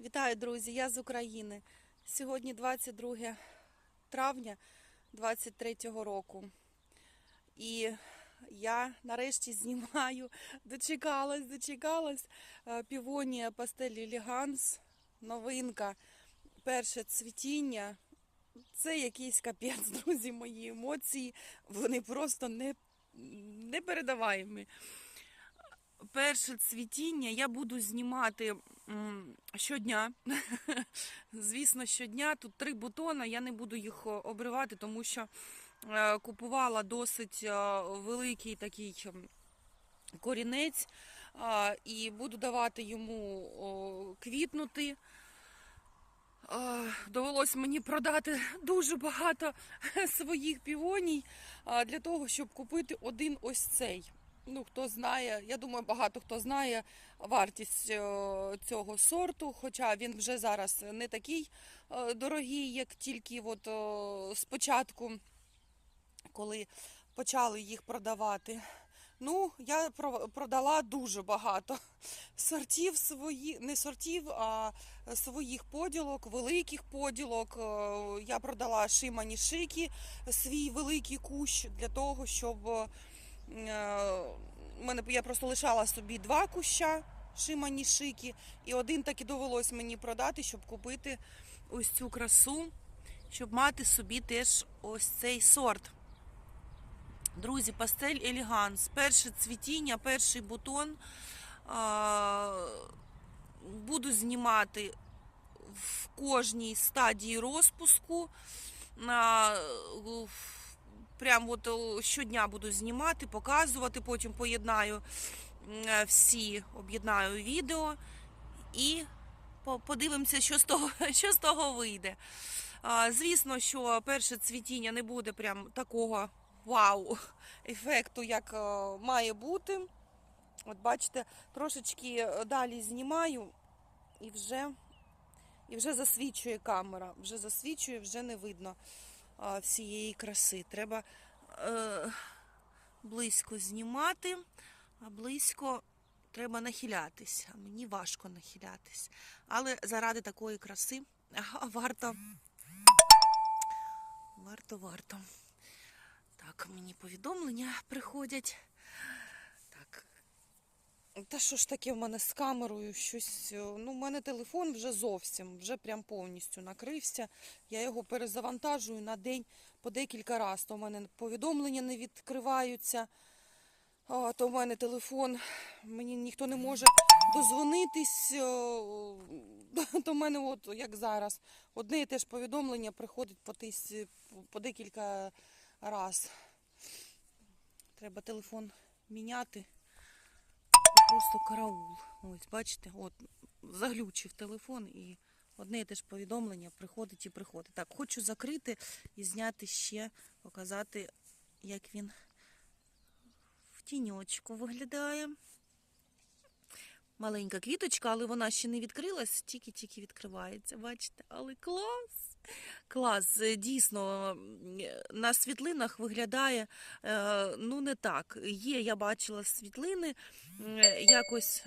Вітаю, друзі! Я з України. Сьогодні 22 травня 23 року. І я нарешті знімаю, дочекалась, дочекалась. е, Півонія Пастель Елеганс, новинка, перше цвітіння. Це якийсь капець, друзі, мої емоції. Вони просто не, непередаваємі. Перше цвітіння я буду знімати щодня. Звісно, щодня. Тут три бутони, я не буду їх обривати, тому що е, купувала досить е, великий такий корінець і буду давати йому квітнути. Довелось мені продати дуже багато своїх півоній для того, щоб купити один ось цей. Ну, хто знає, я думаю, багато хто знає вартість е, цього сорту, хоча він вже зараз не такий е, дорогий, як тільки от, е, спочатку, коли почали їх продавати. Ну, я про- продала дуже багато сортів свої, не сортів, а своїх поділок, великих поділок. Я продала шимані шики, свій великий кущ для того, щоб мене я просто лишала собі два куща шимані шики, і один так і довелось мені продати, щоб купити ось цю красу, щоб мати собі теж ось цей сорт. Друзі, пастель елеганс. Перше цвітіння, перший бутон. Буду знімати в кожній стадії розпуску. Прям от щодня буду знімати, показувати, потім поєднаю всі, об'єднаю відео і подивимося, що з того, що з того вийде. Звісно, що перше цвітіння не буде прям такого вау ефекту, як е, має бути. От бачите, трошечки е, далі знімаю і вже, і вже засвічує камера. Вже засвічує, вже не видно всієї краси. Треба е, близько знімати, а близько треба нахилятися. Мені важко нахилятись. Але заради такої краси варто. Варто, варто. Так, мені повідомлення приходять. Та що ж таке в мене з камерою? Щось. е, Ну, в мене телефон вже зовсім, вже прям повністю накрився. Я його перезавантажую на день по декілька разів. То в мене повідомлення не відкриваються, то в мене телефон, мені ніхто не може дозвонитись. е, То в мене, от як зараз, одне і те ж повідомлення приходить по, тись, по декілька разів. Треба телефон міняти. Просто караул. Ось, бачите, от заглючив телефон і одне і те ж повідомлення приходить і приходить. Так, хочу закрити і зняти ще, показати, як він в тіньочку виглядає. Маленька квіточка, але вона ще не відкрилась, тільки-тільки відкривається. Бачите, але клас! Клас, Е, дійсно, на світлинах виглядає е, ну не так. Є, я бачила світлини, якось.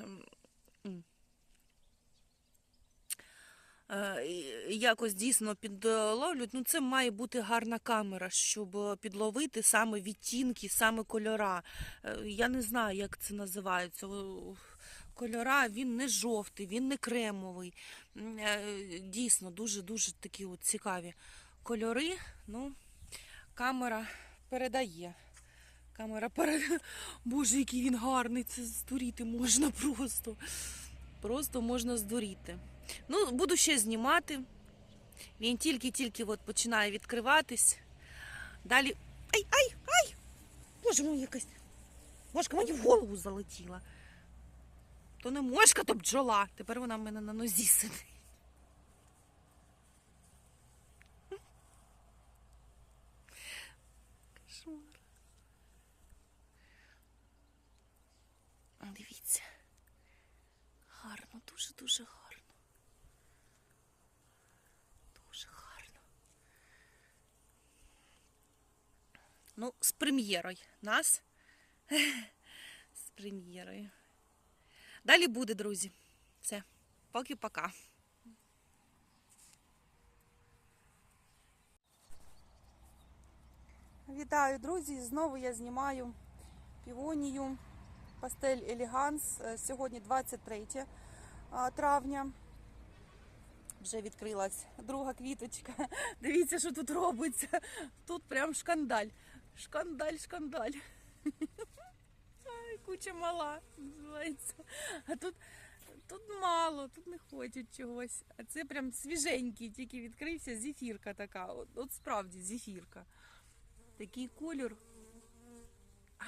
е, Якось дійсно підловлюють. Ну, це має бути гарна камера, щоб е, підловити саме відтінки, саме кольора. Е, Я не знаю, як це називається. Кольора, він не жовтий, він не кремовий. Е, Дійсно, дуже-дуже такі от цікаві кольори. Ну, камера передає. Камера передає. Боже, який він гарний, це здуріти можна просто. Просто можна здуріти. Ну, буду ще знімати. Він тільки-тільки починає відкриватись. Далі. Ай, ай, ай! Боже мой, якась. Мошка мені в голову залетіла. То не мошка, то бджола. Тепер вона в мене на нозі сидить. Кошмар. Дивіться. Гарно, дуже-дуже гарно. Дуже гарно. Ну, з прем'єрою нас. З прем'єрою. Далі буде, друзі. Все. Поки-пока. Вітаю, друзі! Знову я знімаю півонію пастель Еліганс. Е, сьогодні 23 травня. Вже відкрилась друга квіточка. Дивіться, що тут робиться. Тут прям шкандаль. Шкандаль, шкандаль. Куча мала називається. А тут, тут мало, тут не хочуть чогось. А це прям свіженький, тільки відкрився. Зефірка така. От, от справді зефірка. Такий колір. А,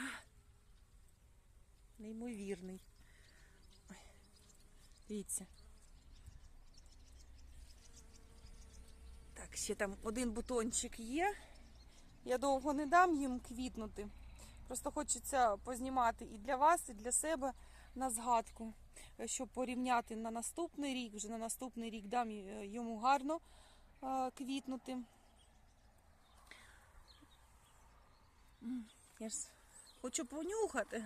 неймовірний. Дивіться. Так, ще там один бутончик є. Я довго не дам їм квітнути. Просто хочеться познімати і для вас, і для себе на згадку, е, щоб порівняти на наступний рік. Вже на наступний рік дам е, йому гарно е, квітнути. Я ж хочу понюхати.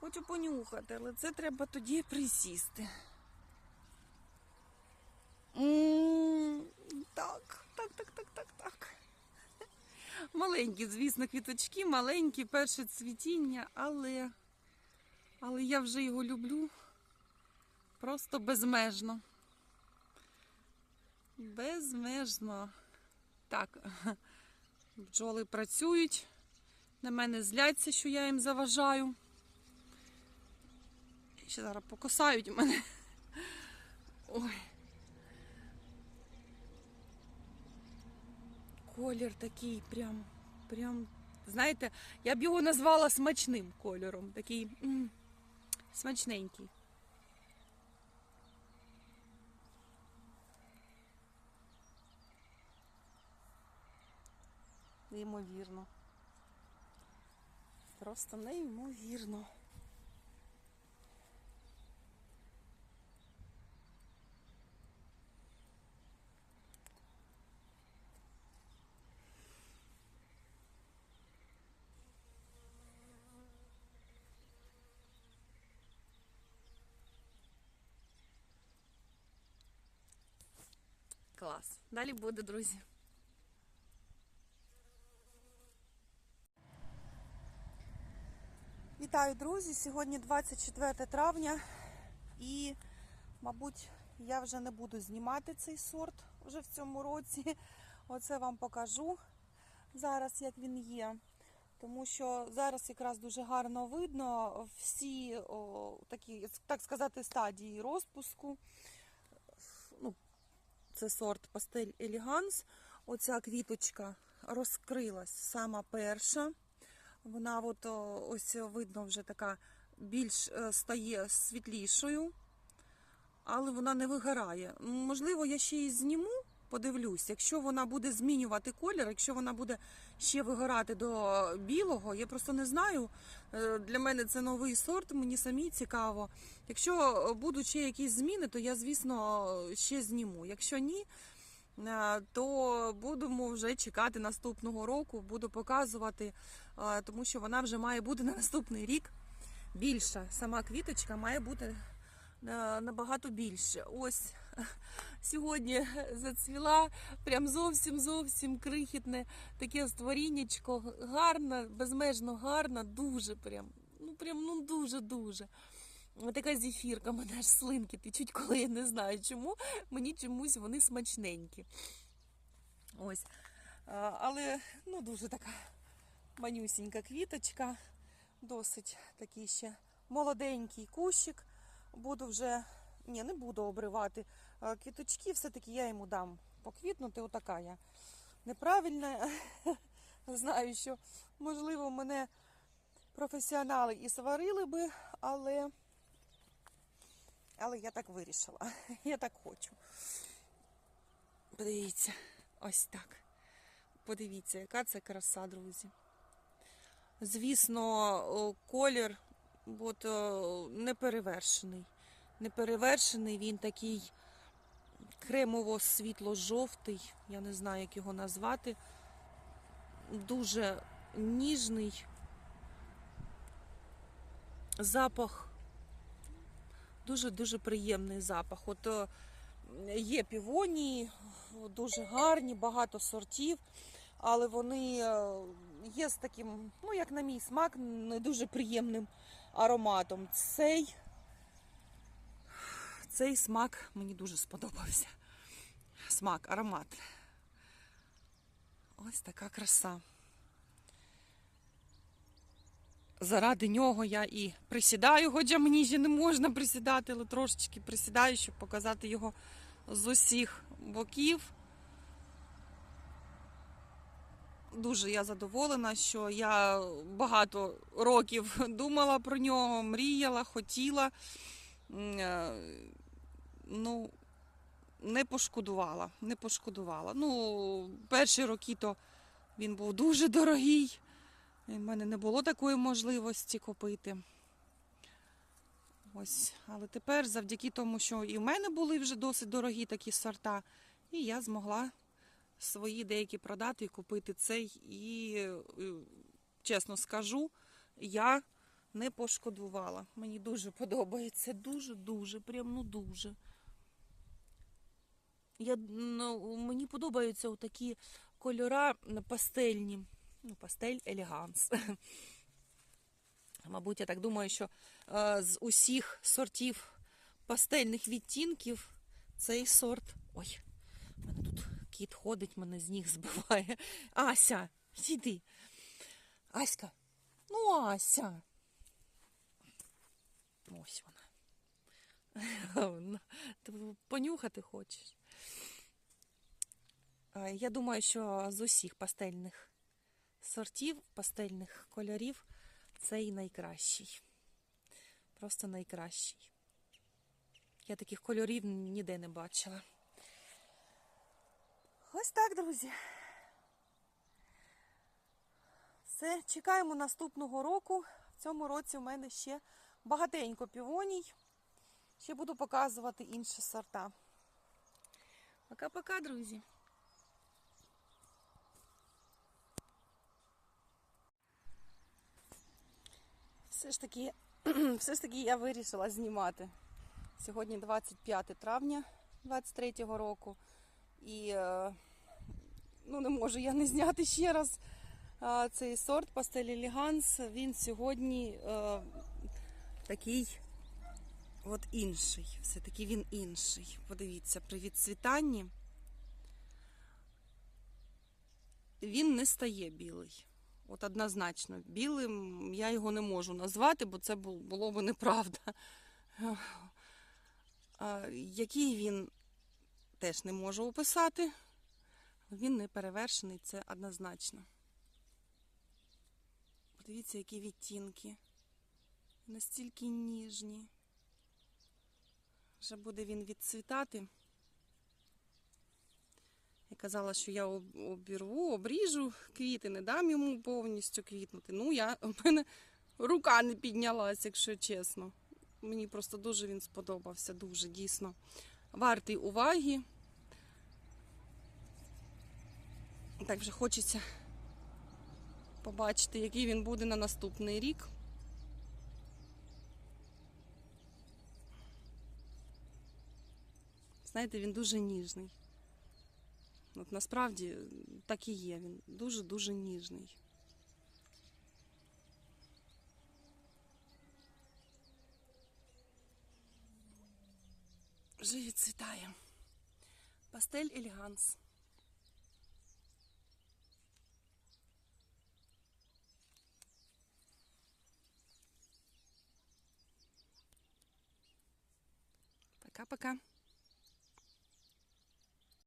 Хочу понюхати, але це треба тоді присісти. М, Так, так, так, так, так, так. Маленькі, звісно, квіточки, маленькі, перше цвітіння, але, але я вже його люблю просто безмежно. Безмежно. Так, бджоли працюють, на мене зляться, що я їм заважаю. Ще зараз покосають мене. Ой. Колір такий прям, прям, знаєте, я б його назвала смачним кольором. Такий м, смачненький. Неймовірно. Просто неймовірно. Клас. Далі буде, друзі. Вітаю, друзі! Сьогодні 24 травня і, мабуть, я вже не буду знімати цей сорт вже в цьому році. Оце вам покажу зараз, як він є. Тому що зараз якраз дуже гарно видно всі о, такі, так сказати, стадії розпуску. Це сорт Пастель Еліганс. Оця квіточка розкрилась сама перша. Вона от ось видно вже така більш е, стає світлішою, але вона не вигорає. Можливо, я ще її зніму, подивлюсь. Якщо вона буде змінювати колір, якщо вона буде ще вигорати до білого, я просто не знаю. Е, Для мене це новий сорт, мені самі цікаво. Якщо будуть ще якісь зміни, то я, звісно, ще зніму. Якщо ні, е, то будемо вже чекати наступного року, буду показувати, е, тому що вона вже має бути на наступний рік більша. Сама квіточка має бути набагато більше. Ось сьогодні зацвіла прям зовсім зовсім крихітне таке створіннячко. Гарна, безмежно гарна, дуже прям. Ну прям ну дуже дуже. Така зефірка, мене аж слинки течуть, коли я не знаю чому. Мені чомусь вони смачненькі. Ось. Але ну, дуже така манюсінька квіточка, досить такий ще молоденький кущик. Буду вже, ні, не буду обривати квіточки, все-таки я йому дам поквітнути. Отака я неправильна. Знаю, що можливо мене професіонали і сварили би, але, але я так вирішила. Я так хочу. Подивіться, ось так. Подивіться, яка це краса, друзі. Звісно, колір от, неперевершений. Неперевершений, він такий кремово-світло-жовтий, я не знаю, як його назвати. Дуже ніжний. Запах дуже-дуже приємний запах. От е, є півонії, дуже гарні, багато сортів. але вони е, є з таким, ну як на мій смак, не дуже приємним ароматом. Цей, цей смак мені дуже сподобався. Смак, аромат. Ось така краса. Заради нього я і присідаю, хоча мені ще не можна присідати, але трошечки присідаю, щоб показати його з усіх боків. Дуже я задоволена, що я багато років думала про нього, мріяла, хотіла. Ну, не пошкодувала, не пошкодувала. Ну, перші роки то він був дуже дорогий. В мене не було такої можливості купити. Ось, але тепер, завдяки тому, що і в мене були вже досить дорогі такі сорта, і я змогла свої деякі продати і купити цей. І, е, чесно скажу, я не пошкодувала. Мені дуже подобається. Дуже-дуже, прям ну дуже. Я, ну, мені подобаються такі кольора пастельні. Ну, пастель елеганс. Мабуть, я так думаю, що е, з усіх сортів пастельних відтінків цей сорт. Ой, в мене тут кіт ходить, мене з ніг збиває. Ася, сіди. Аська. Ну, Ася. Ось вона. Ти понюхати хочеш. Е, Я думаю, що з усіх пастельних сортів, пастельних кольорів цей найкращий. Просто найкращий. Я таких кольорів ніде не бачила. Ось так, друзі. Все, чекаємо наступного року. В цьому році у мене ще багатенько півоній. Ще буду показувати інші сорта. Пока-пока, друзі. Все ж таки, все ж таки я вирішила знімати. Сьогодні 25 травня 23-го року. І е, ну, не можу я не зняти ще раз е, цей сорт Пастель Елеганс. Він сьогодні е, такий от інший. Все-таки він інший. Подивіться, при відцвітанні він не стає білий. От однозначно, білим я його не можу назвати, бо це бу- було б неправда. Який він теж не можу описати. Він не перевершений, це однозначно. Подивіться, які відтінки. Настільки ніжні. Вже буде він відцвітати. Я казала, що я обірву, обріжу квіти, не дам йому повністю квітнути. Ну, я, у мене рука не піднялась, якщо чесно. Мені просто дуже він сподобався, дуже дійсно. Вартий уваги. Так вже хочеться побачити, який він буде на наступний рік. Знаєте, він дуже ніжний. От насправді так і є. Він дуже-дуже ніжний. Вже відцвітає. Пастель елеганс. Пока-пока.